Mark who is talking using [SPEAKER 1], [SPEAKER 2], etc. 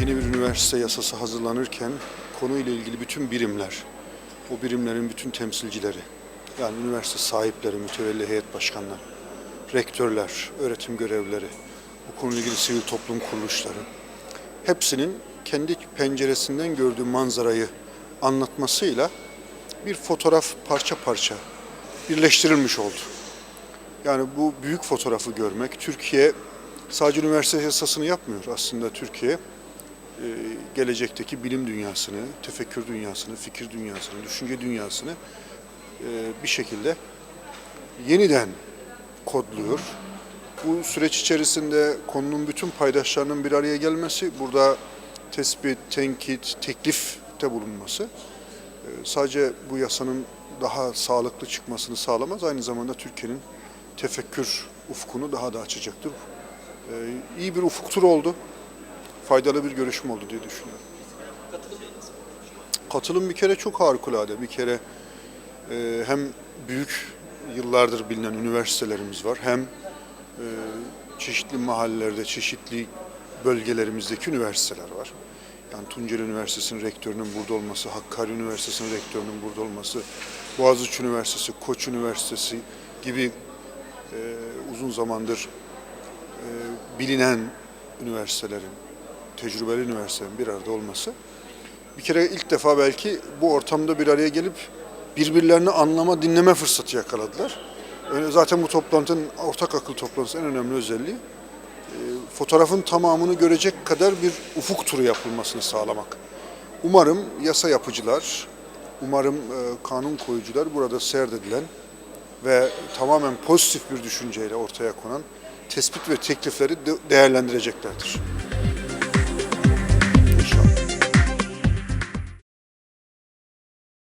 [SPEAKER 1] Yeni bir üniversite yasası hazırlanırken konuyla ilgili bütün birimler, o birimlerin bütün temsilcileri, yani üniversite sahipleri, mütevelli heyet başkanları, rektörler, öğretim görevlileri, bu konuyla ilgili sivil toplum kuruluşları, hepsinin kendi penceresinden gördüğü manzarayı anlatmasıyla bir fotoğraf parça parça birleştirilmiş oldu. Yani bu büyük fotoğrafı görmek, Türkiye sadece üniversite yasasını yapmıyor. Aslında Türkiye gelecekteki bilim dünyasını, tefekkür dünyasını, fikir dünyasını, düşünce dünyasını e, bir şekilde yeniden kodluyor. Bu süreç içerisinde konunun bütün paydaşlarının bir araya gelmesi, burada tespit, tenkit, teklifte bulunması e, sadece bu yasanın daha sağlıklı çıkmasını sağlamaz, aynı zamanda Türkiye'nin tefekkür ufkunu daha da açacaktır. E, iyi bir ufuk turu oldu, faydalı bir görüşme oldu diye düşünüyorum. Katılım bir kere çok harikulade. Bir kere e, hem büyük yıllardır bilinen üniversitelerimiz var hem e, çeşitli mahallelerde, çeşitli bölgelerimizdeki üniversiteler var. Yani Tunceli Üniversitesi'nin rektörünün burada olması, Hakkari Üniversitesi'nin rektörünün burada olması, Boğaziçi Üniversitesi, Koç Üniversitesi gibi e, uzun zamandır e, bilinen üniversitelerin, tecrübeli üniversitelerin bir arada olması bir kere ilk defa belki bu ortamda bir araya gelip birbirlerini anlama, dinleme fırsatı yakaladılar. Zaten bu toplantının ortak akıl toplantısının en önemli özelliği e, fotoğrafın tamamını görecek kadar bir ufuk turu yapılmasını sağlamak. Umarım yasa yapıcılar, umarım e, kanun koyucular burada serdedilen ve tamamen pozitif bir düşünceyle ortaya konan tespit ve teklifleri de- değerlendireceklerdir.